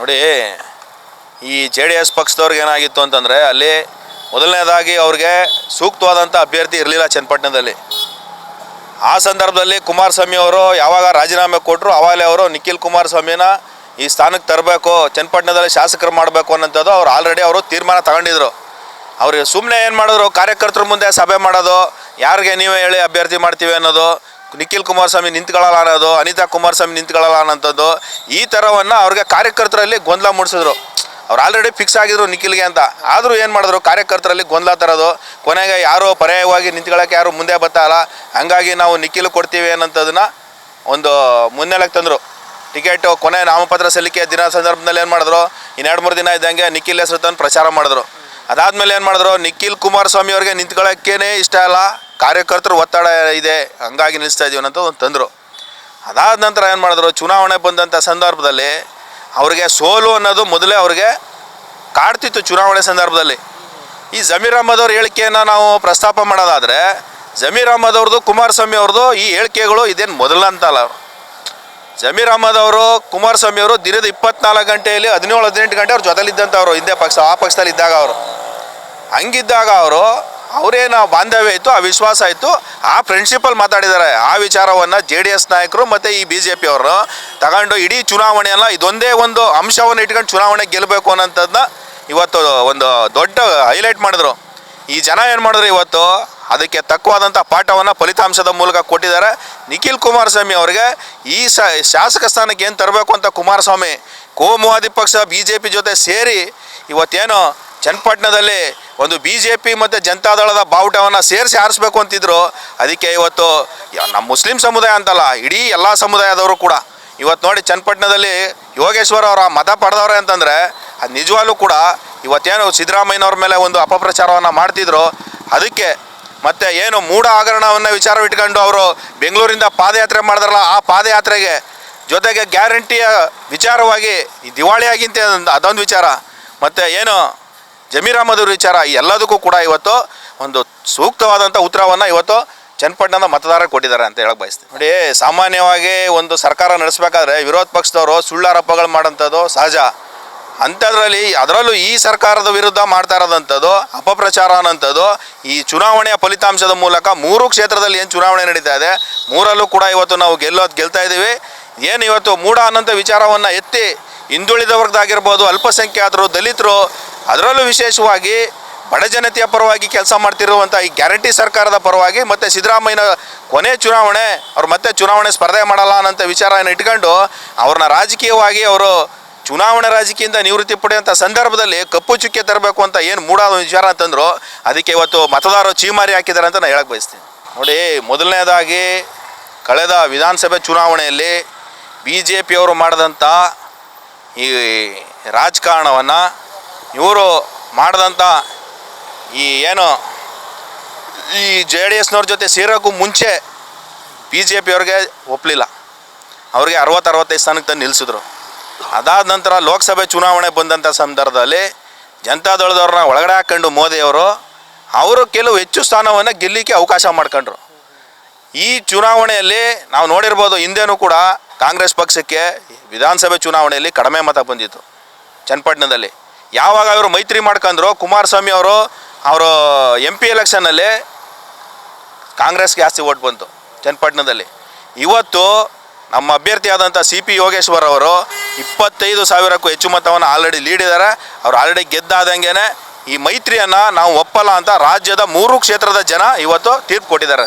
ನೋಡಿ, ಈ J D S ಪಕ್ಷದವ್ರಿಗೆ ಏನಾಗಿತ್ತು ಅಂತಂದರೆ ಅಲ್ಲಿ ಮೊದಲನೇದಾಗಿ ಅವ್ರಿಗೆ ಸೂಕ್ತವಾದಂಥ ಅಭ್ಯರ್ಥಿ ಇರಲಿಲ್ಲ ಚನ್ನಪಟ್ಟಣದಲ್ಲಿ. ಆ ಸಂದರ್ಭದಲ್ಲಿ ಕುಮಾರಸ್ವಾಮಿ ಅವರು ಯಾವಾಗ ರಾಜೀನಾಮೆ ಕೊಟ್ಟರು ಅವಾಗಲೇ ಅವರು ನಿಖಿಲ್ ಕುಮಾರಸ್ವಾಮಿನ ಈ ಸ್ಥಾನಕ್ಕೆ ತರಬೇಕು, ಚನ್ನಪಟ್ಟಣದಲ್ಲಿ ಶಾಸಕರು ಮಾಡಬೇಕು ಅನ್ನೋಂಥದ್ದು ಅವ್ರು ಆಲ್ರೆಡಿ ಅವರು ತೀರ್ಮಾನ ತಗೊಂಡಿದ್ರು. ಅವ್ರಿಗೆ ಸುಮ್ಮನೆ ಏನು ಮಾಡಿದ್ರು, ಕಾರ್ಯಕರ್ತರ ಮುಂದೆ ಸಭೆ ಮಾಡೋದು, ಯಾರಿಗೆ ನೀವೇ ಹೇಳಿ ಅಭ್ಯರ್ಥಿ ಮಾಡ್ತೀವಿ ಅನ್ನೋದು ನಿಖಿಲ್ ಕುಮಾರಸ್ವಾಮಿ ನಿಂತ್ಕೊಳ್ಳಲ್ಲ ಅನ್ನೋದು ಅನಿತಾ ಕುಮಾರಸ್ವಾಮಿ ನಿಂತ್ಕೊಳ್ಳಲ್ಲ ಅನ್ನೋಂಥದ್ದು ಈ ಥರವನ್ನು ಅವ್ರಿಗೆ ಕಾರ್ಯಕರ್ತರಲ್ಲಿ ಗೊಂದಲ ಮೂಡಿಸಿದ್ರು. ಅವ್ರು ಆಲ್ರೆಡಿ ಫಿಕ್ಸ್ ಆಗಿದ್ರು ನಿಖಿಲ್ಗೆ ಅಂತ. ಆದರೂ ಏನು ಮಾಡಿದ್ರು? ಕಾರ್ಯಕರ್ತರಲ್ಲಿ ಗೊಂದಲ ತರೋದು. ಕೊನೆಗೆ ಯಾರು ಪರ್ಯಾಯವಾಗಿ ನಿಂತ್ಕೊಳ್ಳೋಕೆ ಯಾರು ಮುಂದೆ ಬರ್ತಾಯಿಲ್ಲ ಹಂಗಾಗಿ ನಾವು ನಿಖಿಲ್ ಕೊಡ್ತೀವಿ ಅನ್ನೋಂಥದ್ದನ್ನ ಒಂದು ಮುನ್ನೆಲೆಗೆ ತಂದರು. ಟಿಕೆಟು ಕೊನೆ ನಾಮಪತ್ರ ಸಲ್ಲಿಕೆ ದಿನ ಸಂದರ್ಭದಲ್ಲಿ ಏನು ಮಾಡಿದ್ರು? ಇನ್ನೆರಡು ಮೂರು ದಿನ ಇದ್ದಂಗೆ ನಿಖಿಲ್ ಹೆಸರು ತಂದು ಪ್ರಚಾರ ಮಾಡಿದ್ರು. ಅದಾದಮೇಲೆ ಏನು ಮಾಡಿದ್ರು? ನಿಖಿಲ್ ಕುಮಾರಸ್ವಾಮಿ ಅವ್ರಿಗೆ ನಿಂತ್ಕೊಳ್ಳೋಕ್ಕೇ ಇಷ್ಟ ಇಲ್ಲ. ಕಾರ್ಯಕರ್ತರು ಒತ್ತಡ ಇದೆ, ಹಂಗಾಗಿ ನಿಲ್ಲಿಸ್ತಾ ಇದೀವಿ ಅನ್ನೋದು ಒಂದು ತಂದರು. ಅದಾದ ನಂತರ ಏನು ಮಾಡಿದ್ರು? ಚುನಾವಣೆ ಬಂದಂಥ ಸಂದರ್ಭದಲ್ಲಿ ಅವ್ರಿಗೆ ಸೋಲು ಅನ್ನೋದು ಮೊದಲೇ ಅವ್ರಿಗೆ ಕಾಡ್ತಿತ್ತು ಚುನಾವಣೆ ಸಂದರ್ಭದಲ್ಲಿ. ಈ ಜಮೀರ್ ಅಹಮದ್ ಅವ್ರ ಹೇಳಿಕೆಯನ್ನು ನಾವು ಪ್ರಸ್ತಾಪ ಮಾಡೋದಾದರೆ, ಜಮೀರ್ ಅಹಮದ್ ಅವ್ರದ್ದು ಕುಮಾರಸ್ವಾಮಿ ಅವ್ರದ್ದು ಈ ಹೇಳಿಕೆಗಳು ಇದೇನು ಮೊದಲಂತಲ್ಲ ಅವರು. ಜಮೀರ್ ಅಹಮದ್ ಅವರು ಕುಮಾರಸ್ವಾಮಿ ಅವರು ದಿನದ ಇಪ್ಪತ್ನಾಲ್ಕು ಗಂಟೆಯಲ್ಲಿ ಹದಿನೇಳು, ಹದಿನೆಂಟು ಗಂಟೆ ಅವ್ರ ಜೊತೆಲಿದ್ದಂಥವ್ರು ಹಿಂದೆ ಪಕ್ಷ, ಆ ಪಕ್ಷದಲ್ಲಿ ಇದ್ದಾಗ ಅವರು. ಹಂಗಿದ್ದಾಗ ಅವರು ಅವರೇನು ಬಾಂಧವ್ಯ ಇತ್ತು, ಆ ವಿಶ್ವಾಸ ಇತ್ತು. ಆ ಪ್ರಿನ್ಸಿಪಲ್ ಮಾತಾಡಿದ್ದಾರೆ. ಆ ವಿಚಾರವನ್ನು ಜೆ ಡಿ ಎಸ್ ನಾಯಕರು ಮತ್ತು ಈ ಬಿ ಜೆ ಪಿಯವರು ತಗೊಂಡು ಇಡೀ ಚುನಾವಣೆಯಲ್ಲ ಇದೊಂದೇ ಒಂದು ಅಂಶವನ್ನು ಇಟ್ಕೊಂಡು ಚುನಾವಣೆ ಗೆಲ್ಲಬೇಕು ಅನ್ನೋಂಥದ್ದನ್ನ ಇವತ್ತು ಒಂದು ದೊಡ್ಡ ಹೈಲೈಟ್ ಮಾಡಿದ್ರು. ಈ ಜನ ಏನು ಮಾಡಿದ್ರು ಇವತ್ತು? ಅದಕ್ಕೆ ತಕ್ಕವಾದಂಥ ಪಾಠವನ್ನು ಫಲಿತಾಂಶದ ಮೂಲಕ ಕೊಟ್ಟಿದ್ದಾರೆ. ನಿಖಿಲ್ ಕುಮಾರಸ್ವಾಮಿ ಅವರಿಗೆ ಈ ಶಾಸಕ ಸ್ಥಾನಕ್ಕೆ ಏನು ತರಬೇಕು ಅಂತ ಕುಮಾರಸ್ವಾಮಿ, ಕೋಮುವಾದಿ ಪಕ್ಷ, ಬಿ ಜೆ ಪಿ ಜೊತೆ ಸೇರಿ ಇವತ್ತೇನು ಚನ್ನಪಟ್ಟಣದಲ್ಲಿ ಒಂದು ಬಿ ಜೆ ಪಿ ಮತ್ತು ಜನತಾದಳದ ಬಾವುಟವನ್ನು ಸೇರಿಸಿ ಆರಿಸ್ಬೇಕು ಅಂತಿದ್ರು. ಅದಕ್ಕೆ ಇವತ್ತು ನಮ್ಮ ಮುಸ್ಲಿಂ ಸಮುದಾಯ ಅಂತಲ್ಲ, ಇಡೀ ಎಲ್ಲ ಸಮುದಾಯದವರು ಕೂಡ. ಇವತ್ತು ನೋಡಿ ಚನ್ನಪಟ್ಟಣದಲ್ಲಿ ಯೋಗೇಶ್ವರ ಅವರ ಮತ ಪಡೆದವ್ರೆ ಅಂತಂದರೆ, ಅದು ನಿಜವಾಗ್ಲೂ ಕೂಡ ಇವತ್ತೇನು ಸಿದ್ದರಾಮಯ್ಯನವ್ರ ಮೇಲೆ ಒಂದು ಅಪಪ್ರಚಾರವನ್ನು ಮಾಡ್ತಿದ್ರು. ಅದಕ್ಕೆ ಮತ್ತು ಏನು ಮೂಢ ಹಗರಣವನ್ನು ವಿಚಾರವಿಟ್ಕೊಂಡು ಅವರು ಬೆಂಗಳೂರಿಂದ ಪಾದಯಾತ್ರೆ ಮಾಡಿದ್ರಲ್ಲ, ಆ ಪಾದಯಾತ್ರೆಗೆ ಜೊತೆಗೆ ಗ್ಯಾರಂಟಿಯ ವಿಚಾರವಾಗಿ ಈ ದಿವಾಳಿ ಆಗಿಂತ ಅದೊಂದು ವಿಚಾರ. ಮತ್ತು ಏನು ಜಮೀರ್ ಅಹಮದ್ ವಿಚಾರ ಎಲ್ಲದಕ್ಕೂ ಕೂಡ ಇವತ್ತು ಒಂದು ಸೂಕ್ತವಾದಂಥ ಉತ್ತರವನ್ನು ಇವತ್ತು ಚನ್ನಪಟ್ಟಣದ ಮತದಾರರು ಕೊಟ್ಟಿದ್ದಾರೆ ಅಂತ ಹೇಳಕ್ ಬಯಸ್ತೀನಿ. ನೋಡಿ, ಸಾಮಾನ್ಯವಾಗಿ ಒಂದು ಸರ್ಕಾರ ನಡೆಸಬೇಕಾದ್ರೆ ವಿರೋಧ ಪಕ್ಷದವರು ಸುಳ್ಳಾರೋಪಗಳು ಮಾಡೋಂಥದ್ದು ಸಹಜ. ಅಂಥದ್ರಲ್ಲಿ ಅದರಲ್ಲೂ ಈ ಸರ್ಕಾರದ ವಿರುದ್ಧ ಮಾಡ್ತಾ ಇರೋದಂಥದ್ದು, ಅಪಪ್ರಚಾರ ಅನ್ನೋಂಥದ್ದು ಈ ಚುನಾವಣೆಯ ಫಲಿತಾಂಶದ ಮೂಲಕ ಮೂರು ಕ್ಷೇತ್ರದಲ್ಲಿ ಏನು ಚುನಾವಣೆ ನಡೀತಾ ಇದೆ, ಮೂರಲ್ಲೂ ಕೂಡ ಇವತ್ತು ನಾವು ಗೆಲ್ಲೋದು ಗೆಲ್ತಾ ಇದ್ದೀವಿ. ಏನು ಇವತ್ತು ಮೂಢ ಅನ್ನೋಂಥ ವಿಚಾರವನ್ನು ಎತ್ತಿ ಹಿಂದುಳಿದ ವರ್ಗದಾಗಿರ್ಬೋದು ಅಲ್ಪಸಂಖ್ಯಾತರು, ದಲಿತರು ಅದರಲ್ಲೂ ವಿಶೇಷವಾಗಿ ಬಡ ಜನತೆಯ ಪರವಾಗಿ ಕೆಲಸ ಮಾಡ್ತಿರುವಂಥ ಈ ಗ್ಯಾರಂಟಿ ಸರ್ಕಾರದ ಪರವಾಗಿ ಮತ್ತು ಸಿದ್ದರಾಮಯ್ಯನ ಕೊನೆ ಚುನಾವಣೆ, ಅವ್ರು ಮತ್ತೆ ಚುನಾವಣೆ ಸ್ಪರ್ಧೆ ಮಾಡಲ್ಲ ಅನ್ನೋಂಥ ವಿಚಾರನ ಇಟ್ಕೊಂಡು ಅವ್ರನ್ನ ರಾಜಕೀಯವಾಗಿ ಅವರು ಚುನಾವಣೆ ರಾಜಕೀಯದಿಂದ ನಿವೃತ್ತಿ ಪಡೆಯುವಂಥ ಸಂದರ್ಭದಲ್ಲಿ ಕಪ್ಪು ಚುಕ್ಕೆ ತರಬೇಕು ಅಂತ ಏನು ಮೂಡಾದ ವಿಚಾರ ಅಂತಂದ್ರು, ಅದಕ್ಕೆ ಇವತ್ತು ಮತದಾರರು ಚೀಮಾರಿ ಹಾಕಿದ್ದಾರೆ ಅಂತ ನಾನು ಹೇಳಕ್ಕೆ ಬಯಸ್ತೀನಿ. ನೋಡಿ, ಮೊದಲನೇದಾಗಿ ಕಳೆದ ವಿಧಾನಸಭೆ ಚುನಾವಣೆಯಲ್ಲಿ ಬಿ ಜೆ ಪಿಯವರು ಮಾಡಿದಂಥ ಈ ರಾಜಕಾರಣವನ್ನು ಇವರು ಮಾಡಿದಂಥ ಈ ಏನು, ಈ ಜೆ ಡಿ ಎಸ್ನವ್ರ ಜೊತೆ ಸೇರೋಕ್ಕೂ ಮುಂಚೆ ಬಿ ಜೆ ಪಿಯವ್ರಿಗೆ ಒಪ್ಪಲಿಲ್ಲ ಅವ್ರಿಗೆ ಅರವತ್ತು ಅರವತ್ತೈದು ಸ್ಥಾನಕ್ಕೆ ತಂದು ನಿಲ್ಲಿಸಿದ್ರು ಅದಾದ ನಂತರ ಲೋಕಸಭೆ ಚುನಾವಣೆ ಬಂದಂಥ ಸಂದರ್ಭದಲ್ಲಿ ಜನತಾದಳದವ್ರನ್ನ ಒಳಗಡೆ ಹಾಕ್ಕೊಂಡು ಮೋದಿಯವರು ಅವರು ಕೆಲವು ಹೆಚ್ಚು ಸ್ಥಾನವನ್ನು ಗೆಲ್ಲಿಕ್ಕೆ ಅವಕಾಶ ಮಾಡ್ಕೊಂಡ್ರು. ಈ ಚುನಾವಣೆಯಲ್ಲಿ ನಾವು ನೋಡಿರ್ಬೋದು ಹಿಂದೆನೂ ಕೂಡ ಕಾಂಗ್ರೆಸ್ ಪಕ್ಷಕ್ಕೆ ವಿಧಾನಸಭೆ ಚುನಾವಣೆಯಲ್ಲಿ ಕಡಿಮೆ ಮತ ಬಂದಿತ್ತು. ಚನ್ನಪಟ್ಟಣದಲ್ಲಿ. ಯಾವಾಗ ಅವರು ಮೈತ್ರಿ ಮಾಡ್ಕೊಂಡ್ರು ಕುಮಾರಸ್ವಾಮಿ ಅವರು ಅವರು ಎಂ ಪಿ ಎಲೆಕ್ಷನ್ನಲ್ಲಿ ಕಾಂಗ್ರೆಸ್ಗೆ ಜಾಸ್ತಿ ಓಟ್ ಬಂತು ಚನ್ನಪಟ್ಟಣದಲ್ಲಿ ಇವತ್ತು ನಮ್ಮ ಅಭ್ಯರ್ಥಿ ಆದಂಥ ಸಿ ಪಿ ಯೋಗೇಶ್ವರ್ ಅವರು ಇಪ್ಪತ್ತೈದು ಸಾವಿರಕ್ಕೂ ಹೆಚ್ಚು ಮತವನ್ನು ಆಲ್ರೆಡಿ ಲೀಡ್ ಇದ್ದಾರೆ. ಅವರು ಆಲ್ರೆಡಿ ಗೆದ್ದಾದಂಗೆ ಈ ಮೈತ್ರಿಯನ್ನು ನಾವು ಒಪ್ಪಲ್ಲ ಅಂತ ರಾಜ್ಯದ ಮೂರು ಕ್ಷೇತ್ರದ ಜನ ಇವತ್ತು ತೀರ್ಪು ಕೊಟ್ಟಿದ್ದಾರೆ.